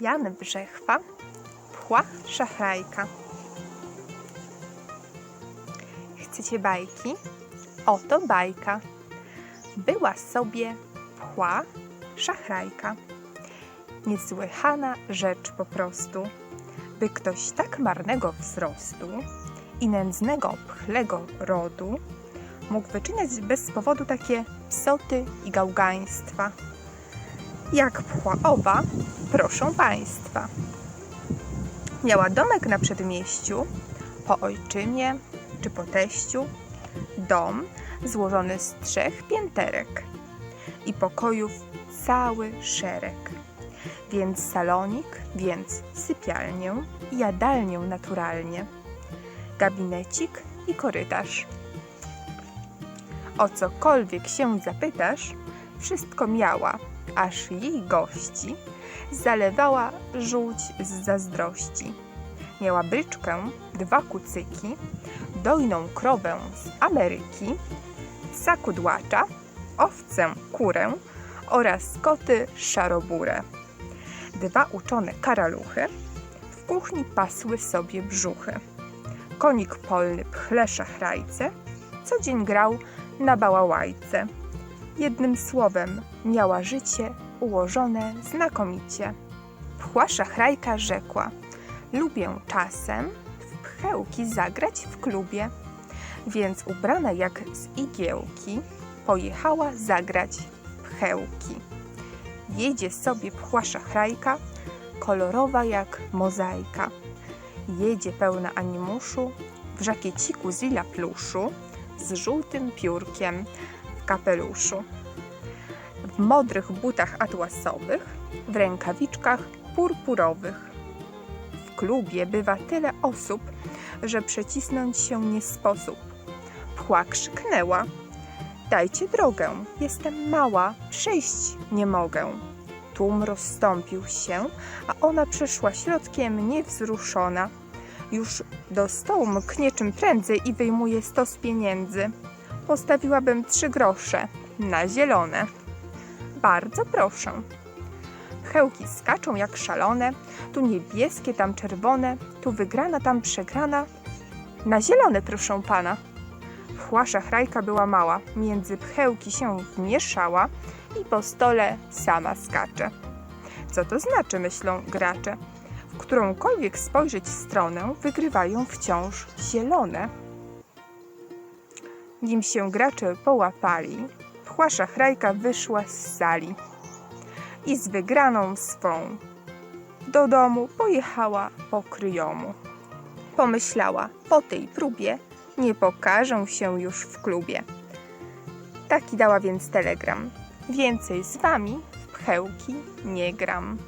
Jan Brzechwa, pchła szachrajka. Chcecie bajki? Oto bajka. Była sobie pchła szachrajka. Niesłychana rzecz po prostu, by ktoś tak marnego wzrostu i nędznego pchlego rodu mógł wyczyniać bez powodu takie psoty i gałgaństwa. Jak pchła owa, proszę Państwa. Miała domek na przedmieściu, po ojczymie czy po teściu, dom złożony z trzech pięterek i pokojów cały szereg. Więc salonik, więc sypialnię i jadalnię naturalnie, gabinecik i korytarz. O cokolwiek się zapytasz, wszystko miała, aż jej gości zalewała żółć z zazdrości. Miała bryczkę, dwa kucyki, dojną krowę z Ameryki, psa kudłacza, owcę, kurę oraz koty szaroburę. Dwa uczone karaluchy w kuchni pasły sobie brzuchy. Konik polny pchle szachrajce, co dzień grał na bałałajce. Jednym słowem miała życie ułożone znakomicie. Pchła szachrajka rzekła: Lubię czasem w pchełki zagrać w klubie. Więc ubrana jak z igiełki, pojechała zagrać w pchełki. Jedzie sobie pchła szachrajka, kolorowa jak mozaika. Jedzie pełna animuszu, w żakieciku z lila pluszu, z żółtym piórkiem w kapeluszu. Modrych butach atłasowych, w rękawiczkach purpurowych. W klubie bywa tyle osób, że przecisnąć się nie sposób. Pchła krzyknęła: Dajcie drogę, jestem mała, przejść nie mogę. Tłum rozstąpił się, a ona przeszła środkiem niewzruszona. Już do stołu mknie czym prędzej i wyjmuje stos pieniędzy. Postawiłabym trzy grosze na zielone. Bardzo proszę. Chełki skaczą jak szalone, tu niebieskie, tam czerwone, tu wygrana, tam przegrana. Na zielone, proszę pana. Pchła szachrajka była mała, między pchełki się wmieszała i po stole sama skacze. Co to znaczy, myślą gracze? W którąkolwiek spojrzeć stronę, wygrywają wciąż zielone. Nim się gracze połapali, pchła szachrajka wyszła z sali i z wygraną swą do domu pojechała po kryjomu. Pomyślała, po tej próbie nie pokażę się już w klubie. Taki dała więc telegram. Więcej z wami w pchełki nie gram.